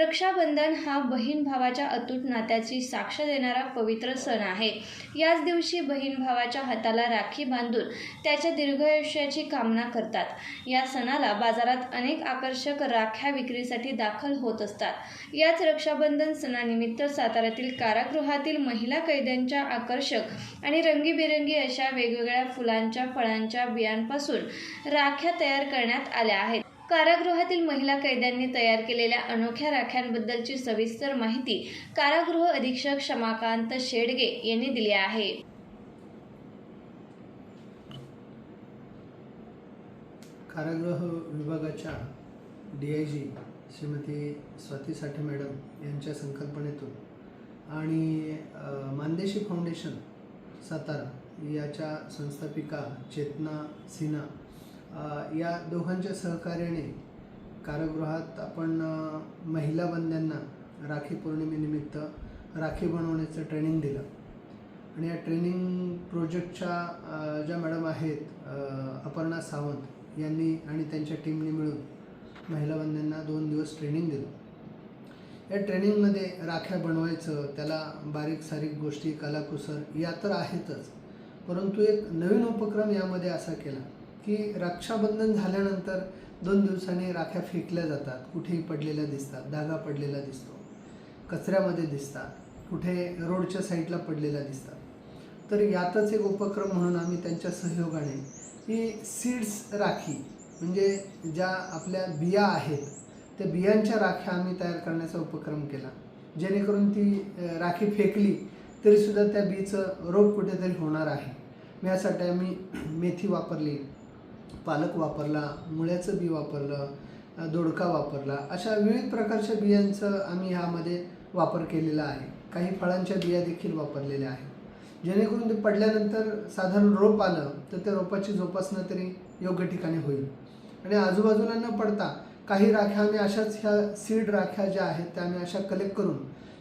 रक्षाबंधन हा बहीण भावाच्या अतूट नात्याची साक्ष देणारा पवित्र सण आहे. याच दिवशी बहीण भावाच्या हाताला राखी बांधून त्याच्या दीर्घायुष्याची कामना करतात. या सणाला बाजारात अनेक आकर्षक राख्या विक्रीसाठी दाखल होत असतात. याच रक्षाबंधन सणानिमित्त साताऱ्यातील कारागृहातील महिला कैद्यांच्या आकर्षक आणि रंगीबेरंगी अशा वेगवेगळ्या फुलांच्या फळांच्या बियांपासून राख्या तयार करण्यात आल्या आहेत. कारागृहातील महिला कैद्यांनी तयार केलेल्या अनोख्या राख्यांबद्दलची सविस्तर माहिती कारागृह अधीक्षक क्षमाकांत शेडगे यांनी दिली आहे. कारागृह विभागाच्या D I G Shrimati Swati Sathe madam यांच्या संकल्पनेतून आणि मानदेशी फाउंडेशन सातारा याच्या संस्थापिका चेतना सिन्हा या दोघांच्या सहकार्याने कारागृहात आपण महिला बंद्यांना राखी पौर्णिमेनिमित्त राखी बनवण्याचं ट्रेनिंग दिलं. आणि या ट्रेनिंग प्रोजेक्टच्या ज्या मॅडम आहेत अपर्णा सावंत यांनी आणि त्यांच्या टीमने मिळून महिला बंद्यांना दोन दिवस ट्रेनिंग दिलं. या ट्रेनिंगमध्ये राख्या बनवायचं त्याला बारीक सारीक गोष्टी कलाकुसर या तर आहेतच. परंतु एक नवीन उपक्रम यामध्ये असा केला. की रक्षाबंधन झाल्यानंतर दोन दिवसांनी राख्या फेकल्या जातात. कुठेही पडलेल्या दिसतात. धागा पडलेला दिसतो. कचऱ्यामध्ये दिसतात. कुठे रोडच्या साईडला पडलेल्या दिसतात. तर यातच एक उपक्रम म्हणून आम्ही त्यांच्या सहयोगाने ही सीड्स राखी म्हणजे ज्या आपल्या बिया आहेत त्या बियांच्या राख्या आम्ही तयार करण्याचा उपक्रम केला. जेणेकरून ती राखी फेकली तरीसुद्धा त्या बीचं रोप कुठेतरी होणार आहे. यासाठी आम्ही मेथी वापरली. पालक वापरला मुळ्याचं बी वापरलं दोडका वापरला अशा विविध प्रकारच्या बियांचं आम्ही ह्यामध्ये वापर केलेला आहे. काही फळांच्या बिया देखील वापरलेल्या आहेत. जेणेकरून ते पडल्यानंतर साधारण रोप आलं तर त्या रोपाची जोपासना तरी योग्य ठिकाणी होईल. आणि आजूबाजूला न पडता काही राख्या आम्ही अशाच ह्या सीड राख्या ज्या आहेत त्या आम्ही अशा कलेक्ट करून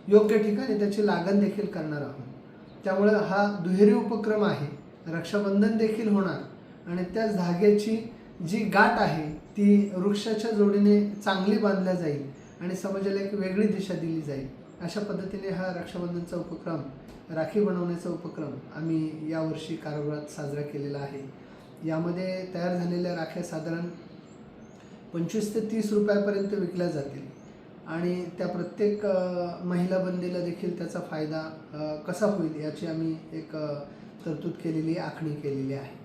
योग्य ठिकाणी त्याची लागण देखील करणार आहोत. त्यामुळं हा दुहेरी उपक्रम आहे. रक्षाबंधन देखील होणार. आणि त्या धाग्याची जी गाठ आहे ती वृक्षाच्या जोडीने चांगली बांधल्या जाईल आणि समाजाला एक वेगळी दिशा दिली जाईल. अशा पद्धतीने हा रक्षाबंधनचा उपक्रम राखी बनवण्याचा उपक्रम आम्ही यावर्षी कारागृहात साजरा केलेला आहे. यामध्ये तयार झालेल्या राख्या साधारण पंचवीस ते तीस रुपयापर्यंत विकल्या जातील. आणि त्या प्रत्येक महिला बंदीला देखील त्याचा फायदा कसा होईल याची आम्ही एक तरतूद केलेली आखणी केलेली आहे.